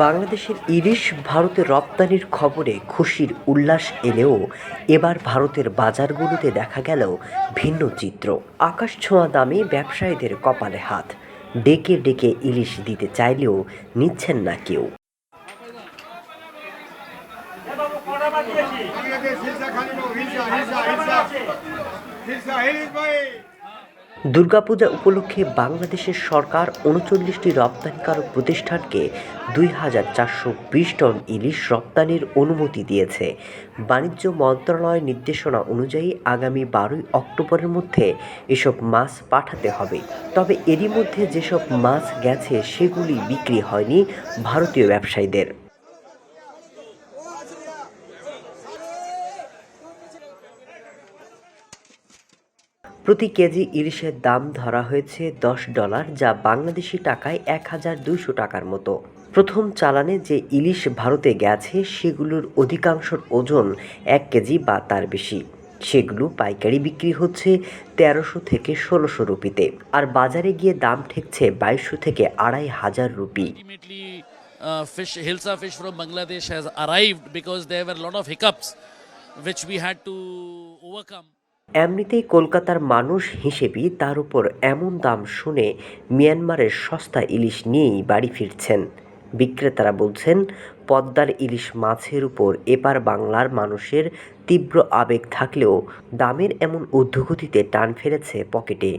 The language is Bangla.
বাংলাদেশের ইলিশ ভারতে রপ্তানির খবরে খুশির উল্লাস এলেও এবার ভারতের বাজারগুলোতে দেখা গেল ভিন্ন চিত্র আকাশ ছোঁয়া দামে ব্যবসায়ীদের কপালে হাত ডেকে ডেকে ইলিশ দিতে চাইলেও নিচ্ছেন না কেউ দুর্গাপূজা উপলক্ষে বাংলাদেশের সরকার উনচল্লিশটি রপ্তানিকারক প্রতিষ্ঠানকে দুই হাজার চারশো বিশ টন ইলিশ রপ্তানির অনুমতি দিয়েছে। বাণিজ্য মন্ত্রণালয়ের নির্দেশনা অনুযায়ী আগামী বারোই অক্টোবরের মধ্যে এসব মাছ পাঠাতে হবে। তবে এরই মধ্যে যেসব মাছ গেছে সেগুলি বিক্রি হয়নি ভারতীয় ব্যবসায়ীদের। প্রতি কেজি ইলিশের দাম ধরা হয়েছে দশ ডলার যা বাংলাদেশি টাকায় এক হাজার দুইশো টাকার মতো। প্রথম চালানে যে ইলিশ ভারতে গেছে সেগুলোর অধিকাংশর ওজন এক কেজি বা তার বেশি। সেগুলো পাইকারি বিক্রি হচ্ছে তেরোশো থেকে ষোলোশো রুপিতে আর বাজারে গিয়ে দাম ঠেকছে বাইশশো থেকে আড়াই হাজার রুপি। Uh, fish. এমনিতেই কলকাতার মানুষ হিসেবেই তার উপর এমন দাম শুনে মিয়ানমারের সস্তা ইলিশ নিয়েই বাড়ি ফিরছেন। বিক্রেতারা বলছেন, পদ্মার ইলিশ মাছের উপর এপার বাংলার মানুষের তীব্র আবেগ থাকলেও দামের এমন ঊর্ধ্বগতিতে টান ফেলেছে পকেটে।